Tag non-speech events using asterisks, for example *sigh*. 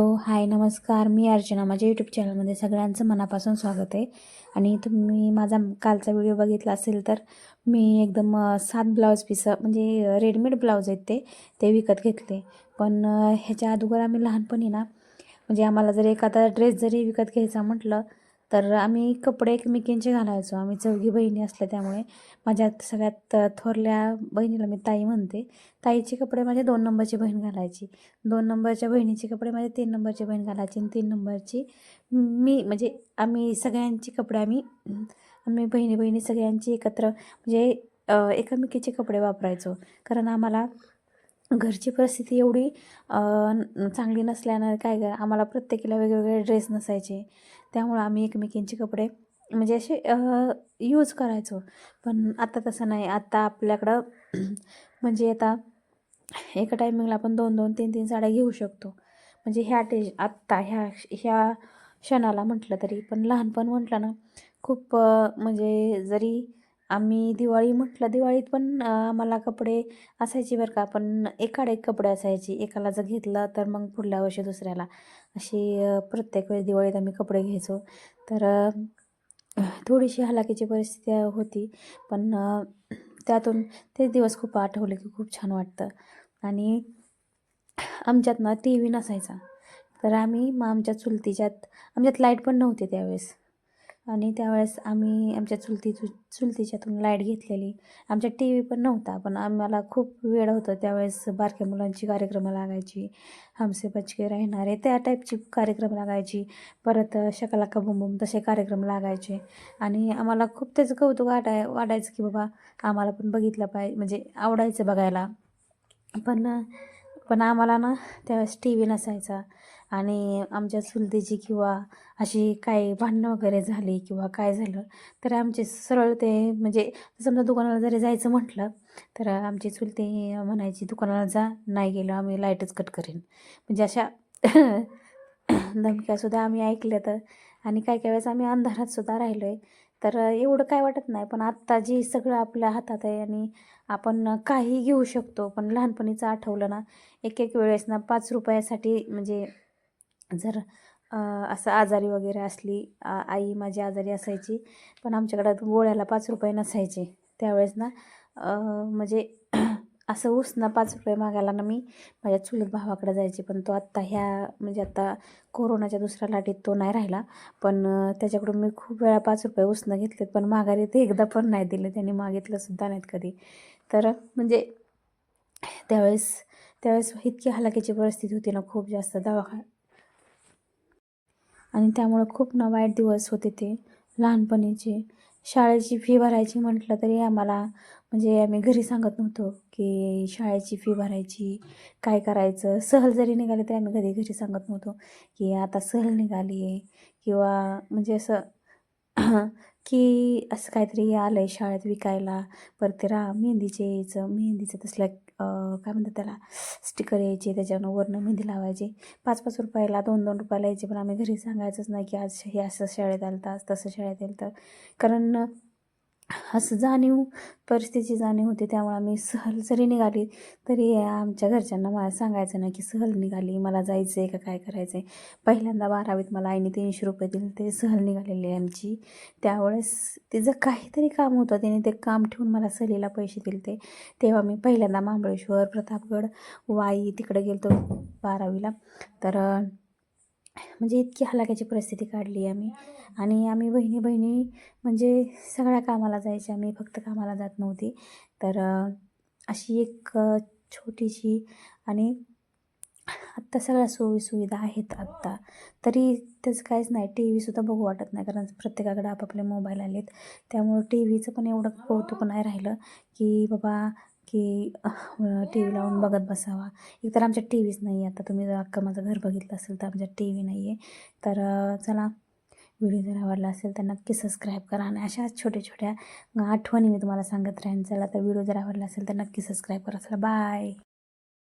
हो हाय नमस्कार. मी अर्चना. माझ्या यूट्यूब चॅनलमध्ये सगळ्यांचं मनापासून स्वागत आहे. आणि तुम्ही माझा कालचा व्हिडिओ बघितला असेल तर मी एकदम सात ब्लाऊज पीस म्हणजे रेडीमेड ब्लाऊज आहेत ते ते विकत घेतले. पण ह्याच्या अगोदर आम्ही लहानपणी ना म्हणजे आम्हाला जर एखादा ड्रेस जरी विकत घ्यायचा म्हटलं तर आम्ही कपडे एकमेकींचे घालायचो. आम्ही चौघी बहिणी असल्या त्यामुळे माझ्या सगळ्यात थोरल्या बहिणीला मी ताई म्हणते. ताईचे कपडे माझ्या दोन नंबरची बहीण घालायची. दोन नंबरच्या बहिणीचे कपडे माझ्या तीन नंबरची बहीण घालायची आणि तीन नंबरची मी म्हणजे आम्ही सगळ्यांची कपडे आम्ही आम्ही बहिणी बहिणी सगळ्यांची एकत्र म्हणजे एकमेकीचे कपडे वापरायचो. कारण आम्हाला घरची परिस्थिती एवढी चांगली नसल्यानं काय काय आम्हाला प्रत्येकीला वेगवेगळे ड्रेस नसायचे. त्यामुळं आम्ही एकमेकींचे कपडे म्हणजे असे यूज करायचो. पण आता तसं नाही. आत्ता आपल्याकडं *clears throat* म्हणजे आता एका टायमिंगला आपण दोन दोन तीन तीन साड्या घेऊ शकतो. म्हणजे ह्या टे आत्ता ह्या ह्या क्षणाला म्हटलं तरी पण लहानपण म्हटलं ना खूप म्हणजे जरी आम्ही दिवाळी म्हटलं दिवाळीत पण आम्हाला कपडे असायचे बरं का. पण एकाड एक कपडे असायचे एकाला जर घेतलं तर मग पुढल्या वर्षी दुसऱ्याला. अशी प्रत्येक वेळेस दिवाळीत आम्ही कपडे घ्यायचो. तर थोडीशी हलाखीची परिस्थिती होती. पण त्यातून ते दिवस खूप आठवले की खूप छान वाटतं. आणि आमच्यात ना टी व्ही नसायचा. तर आम्ही मग आमच्या चुलतीच्यात आमच्यात लाइट पण नव्हती त्यावेळेस. आणि त्यावेळेस आम्ही आमच्या चुलती चुलतीच्यातून लाइट घेतलेली. आमच्या टी व्ही पण नव्हता पण आम्हाला खूप वेळ होतं त्यावेळेस बारक्या मुलांची कार्यक्रम लागायची. हमसे बचके राहणारे त्या टाईपची कार्यक्रम लागायची. परत शकलाका बुमबुम तसे कार्यक्रम लागायचे. आणि आम्हाला खूप त्याचं कौतुक वाटाय वाटायचं की बाबा आम्हाला पण बघितलं पाहिजे म्हणजे आवडायचं बघायला. पण पण आम्हाला ना त्यावेळेस टी व्ही नसायचा. आणि आमच्या चुलतीची किंवा अशी काही भांडणं वगैरे झाली किंवा काय झालं तर आमचे सरळ ते म्हणजे समजा दुकानाला जरी जायचं म्हटलं तर आमची चुलती म्हणायची दुकानाला जा नाही गेलो आम्ही लाईटच कट करेन. म्हणजे अशा *coughs* धमक्यासुद्धा आम्ही ऐकल्या तर. आणि काही काही वेळेस आम्ही अंधारातसुद्धा राहिलो आहे तर एवढं काय वाटत नाही. पण आत्ता जी सगळं आपल्या हातात आहे आणि आपण काही घेऊ शकतो पण लहानपणीचं आठवलं ना एक एक वेळेस ना पाच रुपयासाठी म्हणजे जर असं आजारी वगैरे असली आई माझी आजारी असायची पण आमच्याकडं गोळ्याला पाच रुपये नसायचे. त्यावेळेस ना म्हणजे असं उसनं पाच रुपये मागायला ना मी माझ्या चुलत भावाकडे जायचे. पण तो आत्ता ह्या म्हणजे आता कोरोनाच्या दुसऱ्या लाटेत तो नाही राहिला. पण त्याच्याकडून मी खूप वेळा पाच रुपये उसनं घेतलेत. पण माघारी ते एकदा पण नाही दिले. त्यांनी मागितलंसुद्धा नाहीत कधी. तर म्हणजे त्यावेळेस त्यावेळेस इतकी हलाखीची परिस्थिती होती ना खूप जास्त दवाखा आणि त्यामुळं खूप ना वाईट दिवस होते ते लहानपणीचे. शाळेची फी भरायची म्हटलं तरी आम्हाला म्हणजे आम्ही घरी सांगत नव्हतो की शाळेची फी भरायची काय करायचं. सहल जरी निघाली तरी आम्ही कधी घरी सांगत नव्हतो की आता सहल निघाली आहे किंवा म्हणजे असं *clears throat* की असं काहीतरी आलं आहे शाळेत विकायला. परत ते रा मेहंदीचे यायचं. मेहंदीचं तसल्या काय म्हणतात त्याला? स्टिकर यायचे त्याच्यावर वरनं मेहंदी लावायची. पाच पाच रुपयाला दोन दोन रुपयाला यायचे. पण आम्ही घरी सांगायचंच नाही की आज हे असं शाळेत आलं तर आज तसं शाळेत आलं तर कारण असं जाणीव परिस्थितीची जाणीव होती. त्यामुळे आम्ही सहल जरी निघाली तरी आमच्या घरच्यांना मला सांगायचं ना की सहल निघाली मला जायचं आहे का काय करायचं आहे पहिल्यांदा बारावीत मला आईने तीनशे रुपये दिले ते सहल निघालेली आहे आमची. त्यावेळेस तिचं काहीतरी काम होतं त्याने ते काम ठेवून मला सहलीला पैसे दिले ते. तेव्हा मी पहिल्यांदा महाबळेश्वर प्रतापगड वाई तिकडे गेलो होतो बारावीला. तर म्हणजे इतकी हलाखीची परिस्थिती काढली आम्ही. आणि आम्ही बहिणी बहिणी म्हणजे सगळ्या कामाला जायच्या आम्ही फक्त कामाला जात नव्हती. तर अशी एक छोटीशी आणि आत्ता सगळ्या सोयीसुविधा आहेत आत्ता. तरी त्याचं काहीच नाही. टी व्हीसुद्धा बघू वाटत नाही. कारण प्रत्येकाकडे आपापले मोबाईल आलेत. त्यामुळं टी व्हीचं पण एवढं कौतुक नाही राहिलं की बाबा की टी व्ही लावून बघत बसावा. एकतर आमच्यात टी व्हीच नाही आहे आता तुम्ही जर अख्खं माझं घर बघितलं असेल तर आमच्यात टी व्ही नाही आहे तर चला व्हिडिओ जर आवडला असेल तर नक्की सबस्क्राईब करा आणि अशाच छोट्या छोट्या आठवणी मी तुम्हाला सांगत राहीन. चला तर व्हिडिओ जर आवडला असेल तर नक्की सबस्क्राईब करा. चला बाय